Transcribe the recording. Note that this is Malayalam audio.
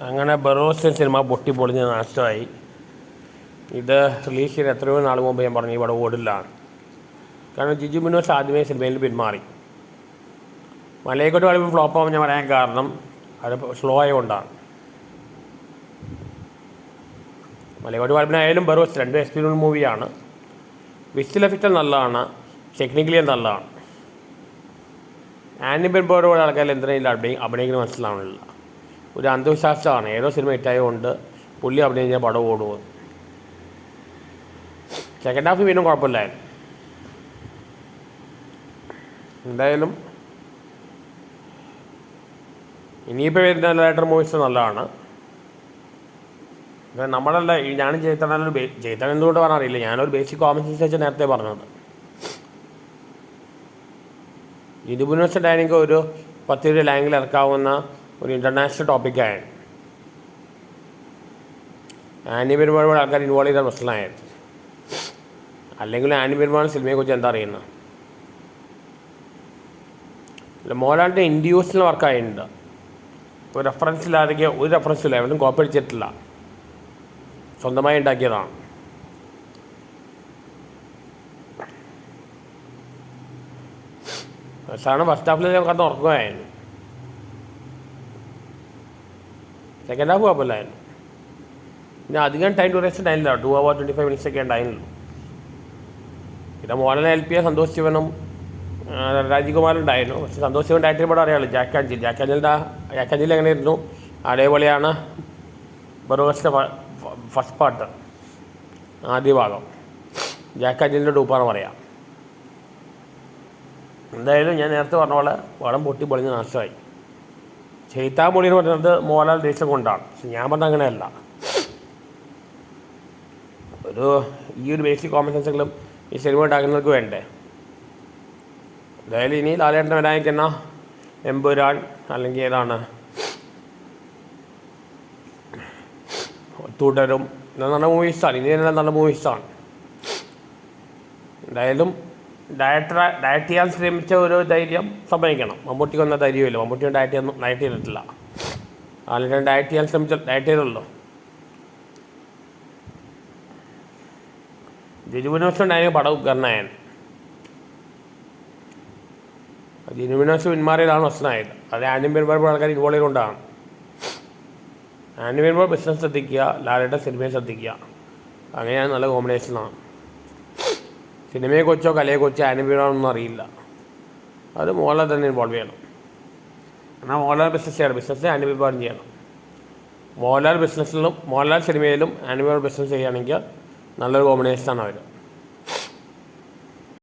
അങ്ങനെ ബറോസൻ സിനിമ പൊട്ടിപ്പൊളിഞ്ഞ് നാശമായി. ഇത് റിലീസ് ചെയ്ത് എത്രയോ നാൾ മുമ്പ് ഞാൻ പറഞ്ഞു ഇവിടെ ഓടില്ല. കാരണം ജിജു മിനോസ് ആദ്യമേ സിനിമയിൽ പിന്മാറി. മലയക്കോട്ട് വളരെ ഫ്ലോപ്പ് ആവാൻ ഞാൻ പറയാൻ കാരണം അത് സ്ലോ ആയതുകൊണ്ടാണ്. മലയക്കോട്ട് വളപ്പിനായാലും ബറോസ് രണ്ട് എക്സ്പീരിയൻസ് മൂവിയാണ്. വിസ്റ്റിൽ എഫക്റ്റ് നല്ലതാണ് ടെക്നിക്കലി നല്ലതാണ്. ആനിബൽ ബോർഡ് ആൾക്കാർ എന്തിനാ അഭിനയിക്കുന്ന മനസ്സിലാവണില്ല. ഒരു അന്ധവിശ്വാസമാണ്. ഏതോ സിനിമ ഹിറ്റായതുകൊണ്ട് പുള്ളി അഭിനയിച്ച പടം ഓടുന്നത് സെക്കൻഡ് ഹാഫ് വീണ്ടും കുഴപ്പമില്ലായിരുന്നു. എന്തായാലും ഇനിയിപ്പോൾ വരുന്ന ലേറ്റർ മൂവീസ് നല്ലതാണ്. നമ്മളല്ല ഈ ഞാനും ചെയ്തനൊരു ചെയ്തൻ എന്തുകൊണ്ട് പറഞ്ഞാൽ അറിയില്ല ഞാനൊരു ബേസിക് കോമൺ വെച്ച് നേരത്തെ പറഞ്ഞത്. ഇതുപോലെ ഡൈനിങ് ഒരു പത്ത് ലാങ്കിൽ ഇറക്കാവുന്ന ഒരു ഇന്റർനാഷണൽ ടോപ്പിക്കാണ് ആനി പെരുമാൾ ആൾക്കാർ ഇൻവോൾവ് ചെയ്ത പ്രശ്നമായിരുന്നു അല്ലെങ്കിൽ ആനി പെരുമാൾ സിനിമയെക്കുറിച്ച് എന്താ അറിയുന്നത് അല്ല മോഹൻലാലിന്റെ ഇൻഡ്യൂസിൽ വർക്കായിട്ടുണ്ട് ഒരു റെഫറൻസ് ഇല്ലാതെ ഒരു റെഫറൻസ് ഇല്ല. എവിടെയും കോപ്പി അടിച്ചിട്ടില്ല. സ്വന്തമായി ഉണ്ടാക്കിയതാണ്. സാറിന് ഫസ്റ്റ് ഹാഫിൽ ഞാൻ കണ്ട് ഉറങ്ങുമായിരുന്നു സെക്കൻഡ് ഹാഫ് കുഴപ്പമില്ലായിരുന്നു പിന്നെ അധികം ടൈം ഡ്യൂറേഷൻ ഉണ്ടായില്ല two hour twenty five minutes ഒക്കെ ഉണ്ടായിരുന്നു പിന്നെ മോഹൻലാൽ എൽ പി സന്തോഷ് ശിവനും ഉണ്ടായിരുന്നു. പക്ഷെ സന്തോഷ് ശിവൻ ഡയറക്ടർ പടം അറിയാമല്ലോ ജാക്ക് അഞ്ചിൽ ജാക്ക് അഞ്ചിന്റെ ജാക്ക് അഞ്ചിൽ എങ്ങനെയായിരുന്നു? അതേപോലെയാണ് ബറോസിന്റെ ഫസ്റ്റ് പാർട്ട് ആദ്യ ഭാഗം. ജാക്ക് അഞ്ചിന്റെ ഡൂപ്പാണ് പറയാം. എന്തായാലും ഞാൻ നേരത്തെ പറഞ്ഞ പോലെ വളം പൊട്ടി പൊളിഞ്ഞ് നാശമായി. ചെയ്ത്താൻ പൊളി എന്ന് പറയുന്നത് മോഹൻലാൽ ദേശം കൊണ്ടാണ്. പക്ഷെ ഞാൻ പറഞ്ഞ അങ്ങനെയല്ല. ഒരു ഈ ഒരു ബേസിക് കോമൺ സെൻസെങ്കിലും ഈ സിനിമ ഉണ്ടാക്കുന്നവർക്ക് വേണ്ടേ? എന്തായാലും ഇനി ലാലേട്ടൻ വരാനിരിക്കുന്ന എമ്പുരാൻ അല്ലെങ്കിൽ ഏതാണ്? തുടരും. നല്ല മൂവീസാണ് ഇനി തന്നെ നല്ല മൂവീസാണ് എന്തായാലും ഡയറക്ടർ ഡയറ്റ് ചെയ്യാൻ ശ്രമിച്ച ഒരു ധൈര്യം സമ്മതിക്കണം. മമ്മൂട്ടിക്ക് വന്ന ധൈര്യമില്ല മമ്മൂട്ടി ഡയറ്റ് ചെയ്യാൻ ഡയറ്റ് ചെയ്തിട്ടില്ല. ആലും ഡയറ്റ് ചെയ്യാൻ ശ്രമിച്ച ഡയറ്റ് ചെയ്തല്ലോ. ജിജുബിനോസ് ഉണ്ടായ പടം ഉദ്ഘാടനമായത് ജിനുവിനോസ് പിന്മാറിയതാണ് പ്രശ്നമായത് അത് ആൻഡ്യം പെരുമാറുമ്പോൾ ആൾക്കാർ ഇൻവോൾവ് ചെയ്തുകൊണ്ടാണ്. ആൻഡ്യം പെരുമാൾ ബിസിനസ് ശ്രദ്ധിക്കുക ലാലയുടെ സിനിമയെ ശ്രദ്ധിക്കുക. അങ്ങനെയാണ് നല്ല കോമ്പിനേഷനാണ് സിനിമയെ കൊച്ചോ കലയെ കൊച്ചോ അനുഭവമാണെന്നൊന്നും അറിയില്ല. അത് മോളെ തന്നെ ഇൻവോൾവ് ചെയ്യണം. എന്നാൽ മോഹൻലാൽ ബിസിനസ് ചെയ്യണം. ബിസിനസ് അനുഭവം ചെയ്യണം. മോഹൻലാൽ ബിസിനസ്സിലും മോഹൻലാൽ സിനിമയിലും ആനിമേഷൻ ബിസിനസ് ചെയ്യുകയാണെങ്കിൽ നല്ലൊരു കോമ്പിനേഷനാണ് അവർ